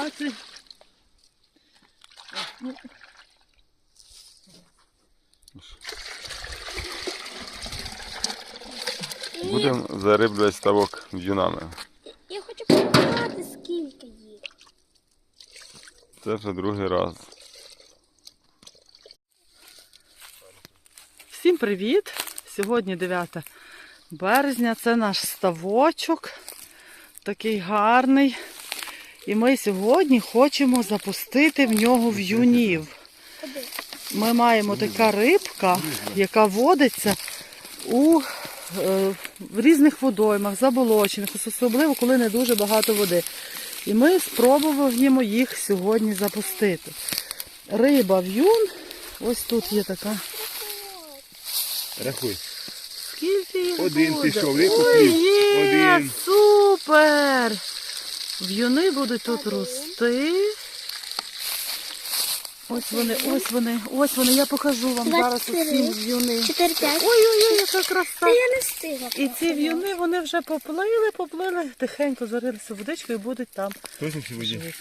праці. Ну, Будемо зариблювати ставок в'юнами. Я хочу показати, скільки їх. Це вже другий раз. Всім привіт! Сьогодні 9 березня, це наш ставочок, такий гарний. І ми сьогодні хочемо запустити в нього в'юнів. Ми маємо така рибка, яка водиться у е, в різних водоймах, заболочених, особливо коли не дуже багато води. І ми спробуємо їх сьогодні запустити. Риба в'юн, ось тут є така. Рахуй. Скільки їх Один буде? пішов, Ой, є, Один. супер! В'юни будуть тут рости. Ось вони, ось вони, ось вони. Я покажу вам зараз усім в'юни. 4-5. Ой-ой-ой, яка краса! Я не встигла. І ці в'юни вони вже поплили, поплили, тихенько зарилися в водичку і будуть там жити.